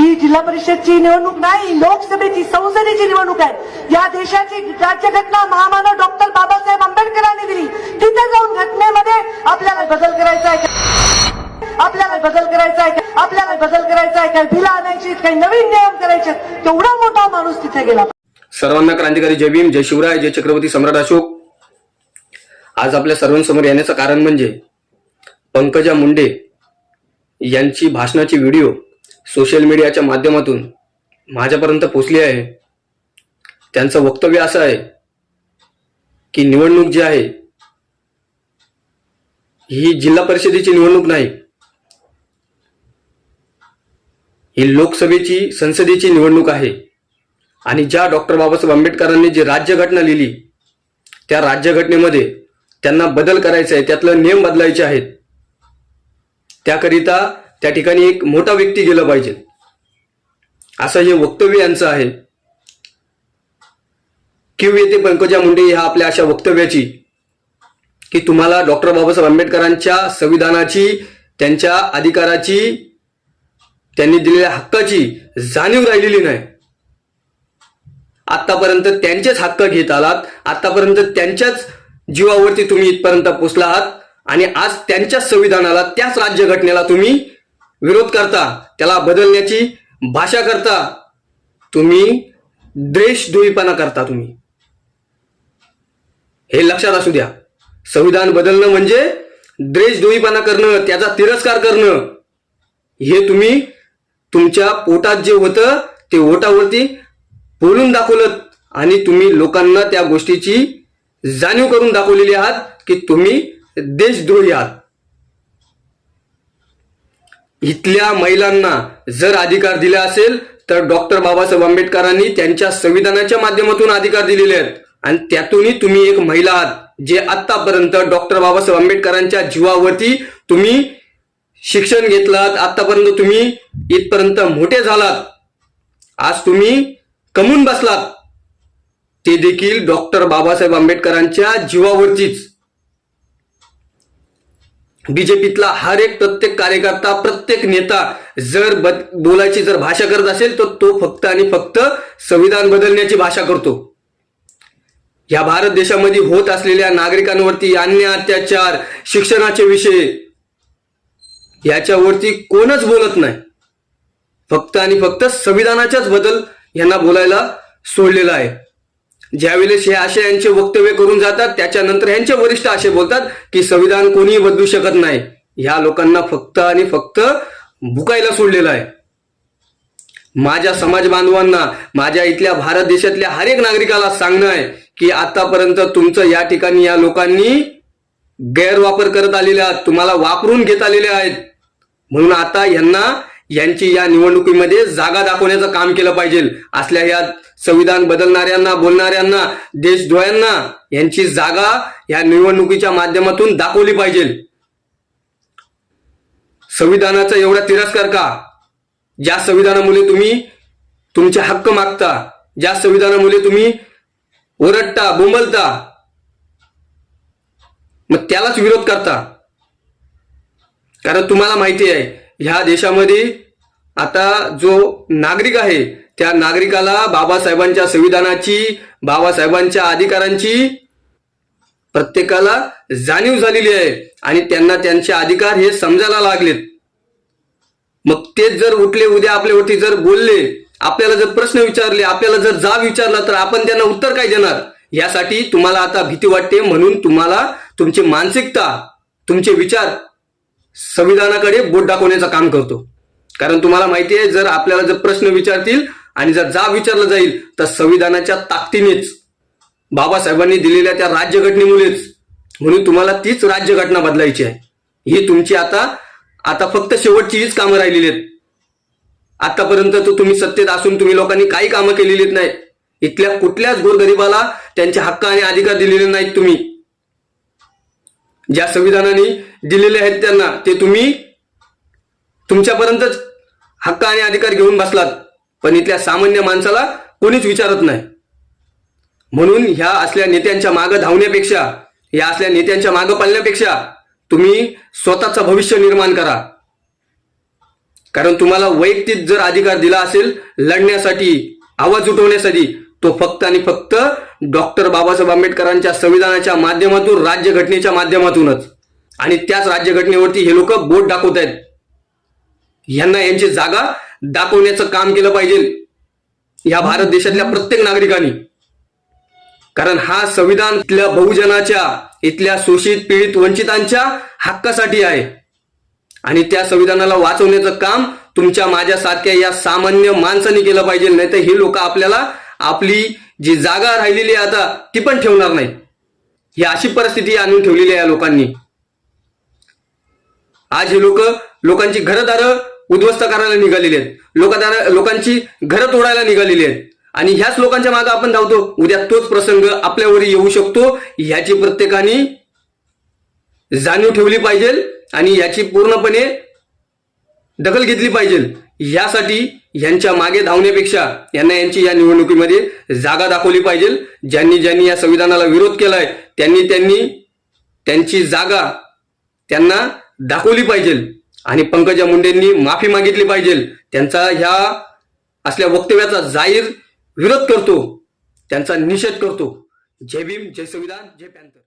ही जिल्हा परिषदची निवडणूक नाही लोकसभेची संसदेची निवडणूक आहे. या देशाची राज्यघटना महामानव डॉक्टर बाबासाहेब आंबेडकरांनी दिली. तिथे जाऊन घटनेमध्ये आपल्याला बदल करायचा आहे का? आपल्याला बदल करायचा आहे का? आपल्याला बदल करायचा आहे काय भिला आणायची काही नवीन नियम करायचे तेवढा मोठा माणूस तिथे गेला. सर्वांना क्रांतिकारी जय भीम जय शिवराय जय चक्रवर्ती सम्राट अशोक. आज आपल्या सर्वांसमोर येण्याचं कारण म्हणजे पंकजा मुंडे यांची भाषणाची व्हिडिओ सोशल मीडियाच्या माध्यमातून माझ्यापर्यंत पोचली आहे. त्यांचं वक्तव्य असं आहे की निवडणूक जी आहे ही जिल्हा परिषदेची निवडणूक नाही. ही लोकसभेची संसदेची निवडणूक आहे. आणि ज्या डॉक्टर बाबासाहेब आंबेडकरांनी जी राज्यघटना लिहिली त्या राज्यघटनेमध्ये त्यांना बदल करायचा आहे त्यातलं नियम बदलायचे आहेत. त्याकरिता त्या ठिकाणी एक मोठा व्यक्ती गेला पाहिजे. असं हे वक्तव्य यांचं आहे. किव येते पंकजा मुंडे ह्या आपल्या अशा वक्तव्याची की तुम्हाला डॉक्टर बाबासाहेब आंबेडकरांच्या संविधानाची त्यांच्या अधिकाराची त्यांनी दिलेल्या हक्काची जाणीव राहिलेली नाही. आतापर्यंत त्यांचेच हक्क घेत आलात आतापर्यंत त्यांच्याच जीवावरती तुम्ही इथपर्यंत पोचला आहात आणि आज त्यांच्याच संविधानाला त्याच राज्यघटनेला तुम्ही विरोध करता त्याला बदलण्याची भाषा करता तुम्ही द्वेषद्रोहीपणा करता तुम्ही. हे लक्षात असू द्या. संविधान बदलणं म्हणजे द्वेषद्रोहीपणा करणं त्याचा तिरस्कार करणं. हे तुम्ही तुमच्या पोटात जे होतं ते ओटावरती बोलून दाखवलं आणि तुम्ही लोकांना त्या गोष्टीची जाणीव करून दाखवलेली आहात की तुम्ही देशद्रोही आहात. इथल्या महिलांना जर अधिकार दिला असेल तर डॉक्टर बाबासाहेब आंबेडकरांनी त्यांच्या संविधानाच्या माध्यमातून अधिकार दिलेले आहेत. आणि त्यातूनही तुम्ही एक महिला आहात जे आतापर्यंत डॉक्टर बाबासाहेब आंबेडकरांच्या जीवावरती तुम्ही शिक्षण घेतलात आतापर्यंत तुम्ही इथपर्यंत मोठे झालात. आज तुम्ही कमून बसलात. ते देखील डॉक्टर बाबासाहेब आंबेडकरांच्या जीवावरतीच. बीजेपीतला हर एक प्रत्येक कार्यकर्ता प्रत्येक नेता जर बद- बोलायची जर भाषा करत असेल तर तो फक्त आणि फक्त संविधान बदलण्याची भाषा करतो. या भारत देशामध्ये होत असलेल्या नागरिकांवरती अन्य अत्याचार शिक्षणाचे विषय याच्यावरती कोणच बोलत नाही. फक्त आणि फक्त संविधानाच्याच बदल यांना बोलायला सोडलेला आहे. ज्यावेळेस हे असे यांचे वक्तव्य करून जातात त्याच्यानंतर यांचे वरिष्ठ असे बोलतात की संविधान कोणीही बदलू शकत नाही. ह्या लोकांना फक्त आणि फक्त भुकायला सोडलेलं आहे. माझ्या समाज बांधवांना माझ्या इथल्या भारत देशातल्या हर एक नागरिकाला सांगणं आहे की आतापर्यंत तुमचं या ठिकाणी या लोकांनी गैरवापर करत आलेले आहात तुम्हाला वापरून घेत आलेले आहेत. म्हणून आता यांना यांची या निवडणुकीमध्ये जागा दाखवण्याचं काम केलं पाहिजे. असल्या या संविधान बदलणाऱ्यांना बोलणाऱ्यांना देशद्रोह्यांना यांची जागा या निवडणुकीच्या माध्यमातून दाखवली पाहिजे. संविधानाचा एवढा तिरस्कार का? ज्या संविधानामुळे तुम्ही तुमचे हक्क मागता ज्या संविधानामुळे तुम्ही ओरडता बोंबलता मग त्यालाच विरोध करता. कारण तुम्हाला माहिती आहे ह्या देशामध्ये आता जो नागरिक आहे त्या नागरिकाला बाबासाहेबांच्या संविधानाची बाबासाहेबांच्या अधिकारांची प्रत्येकाला जाणीव झालेली आहे आणि त्यांना त्यांचे अधिकार हे समजायला लागलेत. मग तेच जर उठले उद्या आपल्यावरती जर बोलले आपल्याला जर प्रश्न विचारले आपल्याला जर जाब विचारला तर आपण त्यांना उत्तर काय देणार? यासाठी तुम्हाला आता भीती वाटते म्हणून तुम्हाला तुमची मानसिकता तुमचे विचार संविधानाकडे बोट दाखवण्याचं काम करतो. कारण तुम्हाला माहिती आहे जर आपल्याला जर प्रश्न विचारतील आणि जर जा विचारला जाईल तर संविधानाच्या ताकदीनेच बाबासाहेबांनी दिलेल्या त्या राज्यघटनेमुळेच. म्हणून तुम्हाला तीच राज्यघटना बदलायची आहे. ही तुमची आता आता फक्त शेवटची हीच कामं राहिलेली आहेत. आतापर्यंत तर तुम्ही सत्तेत असून तुम्ही लोकांनी काही कामं केलेलीत नाही इथल्या कुठल्याच गोरगरिबाला त्यांचे हक्क आणि अधिकार दिलेले नाहीत तुम्ही. ज्या संविधानाने दिलेले आहेत त्यांना ते तुम्ही तुमच्यापर्यंतच हक्क आणि अधिकार घेऊन बसलात. पण इथल्या सामान्य माणसाला कोणीच विचारत नाही. म्हणून ह्या असल्या नेत्यांच्या मागं धावण्यापेक्षा या असल्या नेत्यांच्या मागं पळण्यापेक्षा तुम्ही स्वतःचं भविष्य निर्माण करा. कारण तुम्हाला वैयक्तिक जर अधिकार दिला असेल लढण्यासाठी आवाज उठवण्यासाठी तो फक्त आणि फक्त डॉक्टर बाबासाहेब आंबेडकरांच्या संविधानाच्या माध्यमातून राज्यघटनेच्या माध्यमातूनच. आणि त्याच राज्यघटनेवरती हे लोक बोट दाखवत आहेत. यांना यांची जागा दाखवण्याचं काम केलं पाहिजे. या भारत देशातल्या प्रत्येक नागरिकांनी. कारण हा संविधान इथल्या बहुजनाच्या इथल्या शोषित पीडित वंचितांच्या हक्कासाठी आहे. आणि त्या संविधानाला वाचवण्याचं काम तुमच्या माझ्यासारख्या या सामान्य माणसाने केलं पाहिजे. नाही तर हे लोक आपल्याला आपली जी जागा राहिलेली आहे आता ती पण ठेवणार नाही. ही अशी परिस्थिती आणून ठेवलेली आहे या लोकांनी. आज हे लोक लोकांची घरदारं उद्ध्वस्त करायला निघालेली आहेत. लोकदार लोकांची घरं तोडायला निघालेली आहेत. आणि ह्याच लोकांच्या मागे आपण धावतो. उद्या तोच प्रसंग आपल्यावर येऊ शकतो. ह्याची प्रत्येकाने जाणीव ठेवली पाहिजे आणि याची पूर्णपणे दखल घेतली पाहिजे. यासाठी यांच्या मागे धावण्यापेक्षा यांना यांची या निवडणुकीमध्ये जागा दाखवली पाहिजे. ज्यांनी ज्यांनी या संविधानाला विरोध केलाय त्यांनी त्यांनी त्यांची जागा त्यांना दाखवली पाहिजे. आणि पंकजा मुंडेंनी माफी मागितली पाहिजे. त्यांचा ह्या असल्या वक्तव्याचा जाहीर विरोध करतो. त्यांचा निषेध करतो. जय भीम जय संविधान जय पॅन्थर.